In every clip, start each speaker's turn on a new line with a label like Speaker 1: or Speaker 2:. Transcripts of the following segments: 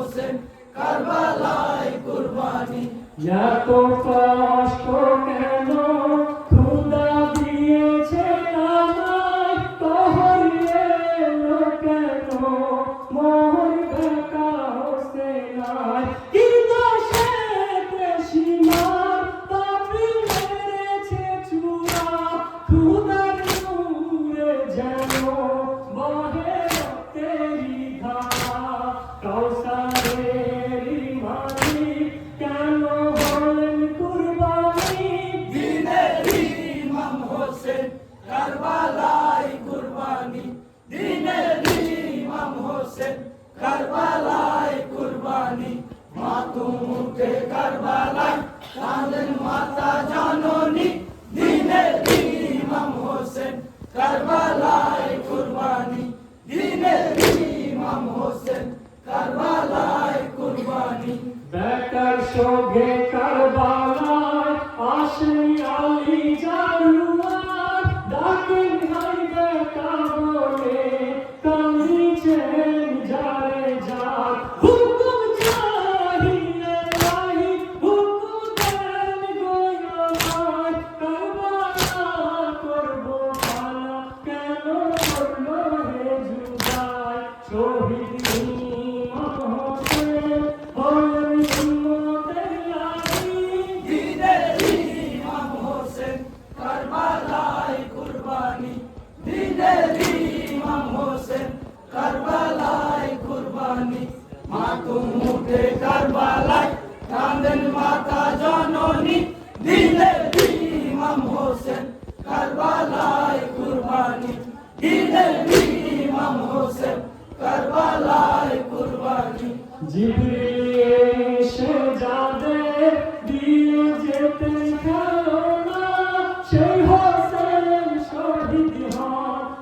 Speaker 1: হোসেন কারবালায় কুরবানি।
Speaker 2: এত কষ্ট কেন? খুদা দিয়েছে খুদার
Speaker 1: হোসেন কারবালায় কুরবানি দিনের ইমাম হোসেন কারবালায় কুরবানি। মাতুম উঠে কারবালায় কাঁদেন মাতা জননী দিনের ইমাম হোসেন কারবালায় কুরবানি। দিনের ইমাম হোসেন কারবালায় কুরবানি।
Speaker 2: বেকার সঙ্গে কারবালায়
Speaker 1: দিনের ইমাম হোসেন, কারবালায় কুরবানি। মাতুম উঠে কারবালায় কাঁদেন মাতা জননী। দিনের ইমাম হোসেন, কারবালায় কুরবানি। দিনের ইমাম হোসেন, কারবালায়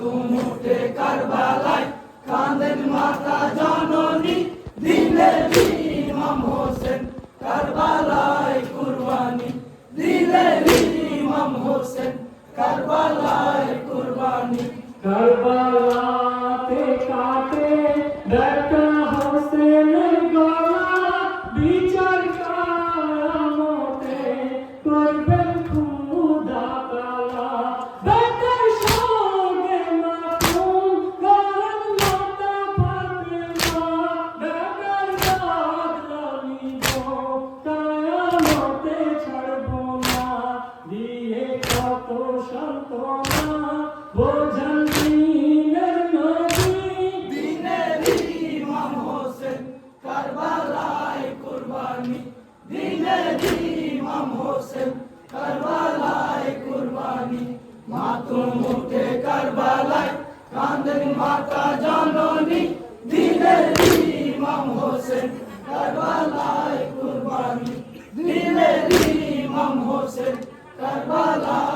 Speaker 1: উঠে কারবালায় কাঁদেন মাতা জননী, দিলে ইমাম হোসেন। কারবালায় কুরবানি, দিলে ইমাম হোসেন। কারবালায় কুরবানি।
Speaker 2: কারবালাতে কাটে দেখা
Speaker 1: কারবালায় কুরবানি। মাতুম উঠে কারবালায় কাঁদেন মাতা জননী। দিনের ইমাম হোসেন কারবালায় কুরবানি। দিনের ইমাম হোসেন কারবালায়